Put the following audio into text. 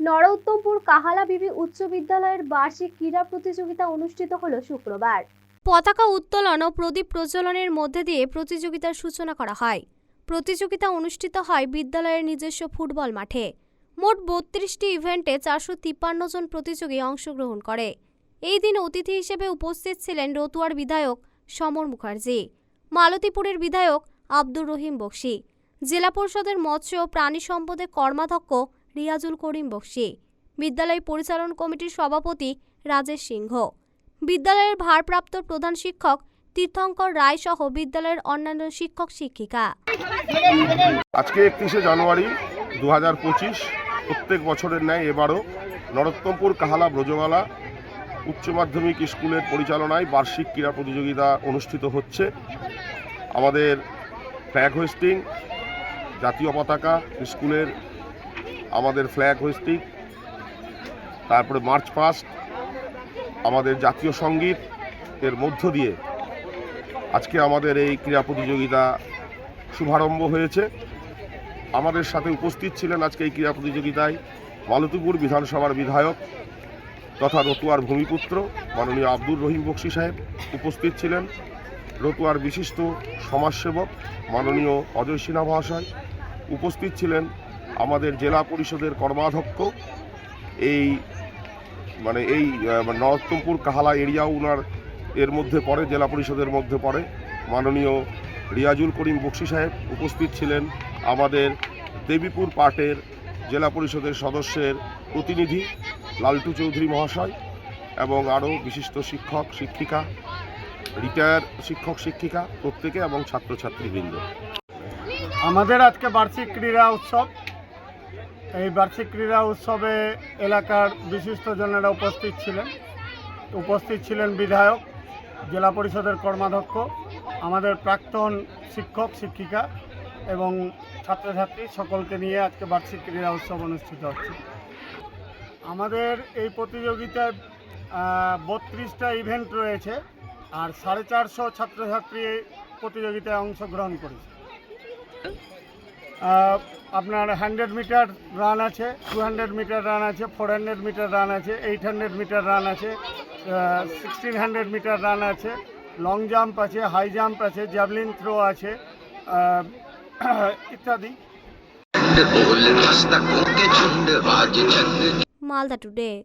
নরোত্তমপুর কাহালা বিবি উচ্চ বিদ্যালয়ের বার্ষিক ক্রীড়া প্রতিযোগিতা অনুষ্ঠিত হলো শুক্রবার। পতাকা উত্তোলন ও প্রদীপ প্রজ্বলনের মধ্যে দিয়ে প্রতিযোগিতার সূচনা করা হয়। প্রতিযোগিতা অনুষ্ঠিত হয় বিদ্যালয়ের নিজস্ব ফুটবল মাঠে। মোট বত্রিশটি ইভেন্টে চারশো তিপ্পান্ন জন প্রতিযোগী অংশগ্রহণ করে। এই দিন অতিথি হিসেবে উপস্থিত ছিলেন রতুয়ার বিধায়ক সমর মুখার্জি, মালতীপুরের বিধায়ক আব্দুর রহিম বক্সি, জেলা পরিষদের মৎস্য ও প্রাণী সম্পদের কর্মাধ্যক্ষ রিয়াজুল করিম বক্সি। বিদ্যালয় পরিচালন কমিটির সভাপতি রাজেশ সিংহ। বিদ্যালয়ের ভারপ্রাপ্ত প্রধান শিক্ষক তীর্থঙ্কর রায় সহ বিদ্যালয়ের অন্যান্য শিক্ষক শিক্ষিকা। আজকে একত্রিশে জানুয়ারি দু হাজার পঁচিশ, প্রত্যেক বছরের ন্যায় এবারও নরোত্তমপুর কাহালা ব্রজমালা উচ্চ মাধ্যমিক স্কুলের পরিচালনায় বার্ষিক ক্রীড়া প্রতিযোগিতা অনুষ্ঠিত হচ্ছে। আমাদের ফ্ল্যাগ হোয়েস্টিং জাতীয় পতাকা, স্কুলের আমাদের ফ্ল্যাগ হোয়েস্টিং তারপরে মার্চ পাস্ট আমাদের জাতীয় সংগীত, এর মধ্য দিয়ে আজকে আমাদের এই ক্রীড়া প্রতিযোগিতা শুভারম্ভ হয়েছে। আমাদের সাথে উপস্থিত ছিলেন আজকে এই ক্রীড়া প্রতিযোগিতায় মালতীপুর বিধানসভার বিধায়ক তথা রতুয়ার ভূমিপুত্র মাননীয় আব্দুর রহিম বক্সি সাহেব উপস্থিত ছিলেন। রতুয়ার বিশিষ্ট সমাজসেবক মাননীয় অজয় সিনহা মহাশয় উপস্থিত ছিলেন। আমাদের জেলা পরিষদের কর্মাধ্যক্ষ এই মানে এই আহ, নরোত্তমপুর কাহালা এরিয়া উনার এর মধ্যে পড়ে জেলা পরিষদের মধ্যে পড়ে। মাননীয় রিয়াজুল করিম বক্সি সাহেব উপস্থিত ছিলেন আমাদের দেবীপুর পাটের জেলা পরিষদের সদস্যের প্রতিনিধি লালটু চৌধুরী মহাশয় এবং আরও বিশিষ্ট শিক্ষক শিক্ষিকা রিটায়ার শিক্ষক শিক্ষিকা প্রত্যেকে এবং ছাত্রছাত্রীবৃন্দ। আমাদের আজকে বার্ষিক ক্রীড়া উৎসব। এই বার্ষিক ক্রীড়া উৎসবে এলাকার বিশিষ্টজনেরা উপস্থিত ছিলেন। উপস্থিত ছিলেন বিধায়ক, জেলা পরিষদের কর্মাধ্যক্ষ, আমাদের প্রাক্তন শিক্ষক, শিক্ষিকা এবং ছাত্রছাত্রী সকলকে নিয়ে আজকে বার্ষিক ক্রীড়া উৎসব অনুষ্ঠিত হচ্ছে। আমাদের এই প্রতিযোগিতায় বত্রিশটা ইভেন্ট রয়েছে আর সাড়ে চারশো ছাত্রছাত্রী প্রতিযোগিতায় অংশগ্রহণ করেছে। আপনার হান্ড্রেড মিটার রান আছে টু হান্ড্রেড মিটার রান আছে ফোর হান্ড্রেড মিটার রান আছে এইট হান্ড্রেড মিটার রান আছে সিক্সটিন হান্ড্রেড মিটার রান আছে লং জাম্প আছে হাই জাম্প আছে জ্যাভলিন থ্রো আছে ইত্যাদি। মালদা টুডে